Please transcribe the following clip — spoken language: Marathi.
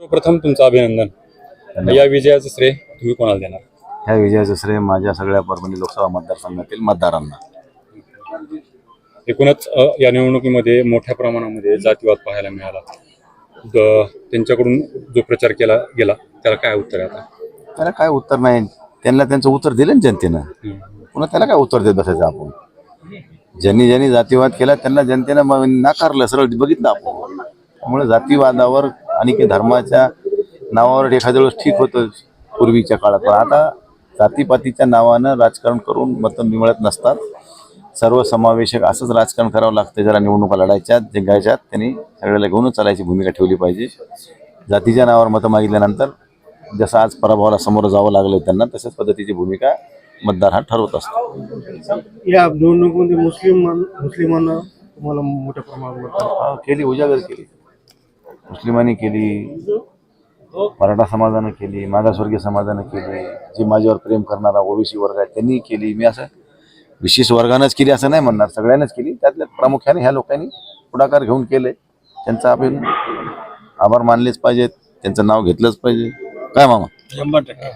सर्वप्रथम तुमचं अभिनंदन. या विजयाचं श्रेय तुम्ही कोणाला देणार? ह्या विजयाचं श्रेय माझ्या सगळ्या परभणी लोकसभा मतदारसंघातील मतदारांना. एकूणच अ, या निवडणुकीमध्ये मोठ्या प्रमाणामध्ये जातीवाद पाहायला मिळाला. द- त्यांच्याकडून जो प्रचार केला गेला त्याला काय उत्तर आहे आता? त्याला काय उत्तर नाही. त्यांना त्यांचं उत्तर दिलं ना जनतेनं. पुन्हा त्याला काय उत्तर देत बसायचं आपण? ज्यांनी ज्यांनी जातीवाद केला त्यांना जनतेनं मग नाकारलं सरळ बघितलं आपण. त्यामुळे जातीवादावर आणि काही धर्माच्या नावावर एखाद्या वेळेस ठीक होतं पूर्वीच्या काळात. पण आता जातीपातीच्या नावानं राजकारण करून मतं मिळत नसतात. सर्वसमावेशक असंच राजकारण करावं लागतं. जरा निवडणुका लढायच्या जिंकायच्यात त्यांनी सगळ्याला घेऊनच चालायची भूमिका ठेवली पाहिजे. जातीच्या नावावर मतं मागितल्यानंतर जसं आज पराभवाला समोर जावं लागलं त्यांना तशाच पद्धतीची भूमिका मतदार हा ठरवत असतो. या निवडणुकीमध्ये मुस्लिम मुस्लिमांना तुम्हाला मोठ्या प्रमाणात केली उजागर केली. मुस्लिमांनी केली मराठा समाजानं केली मागासवर्गीय समाजानं केली जे माझ्यावर प्रेम करणारा ओबीसी वर्ग आहे त्यांनी केली. मी असं विशेष वर्गानंच केली असं नाही म्हणणार सगळ्यांनाच केली. त्यातल्या प्रामुख्याने ह्या लोकांनी पुढाकार घेऊन केले. त्यांचा आपण आभार मानलेच पाहिजेत त्यांचं नाव घेतलंच पाहिजे. काय मामा? शंभर टक्के.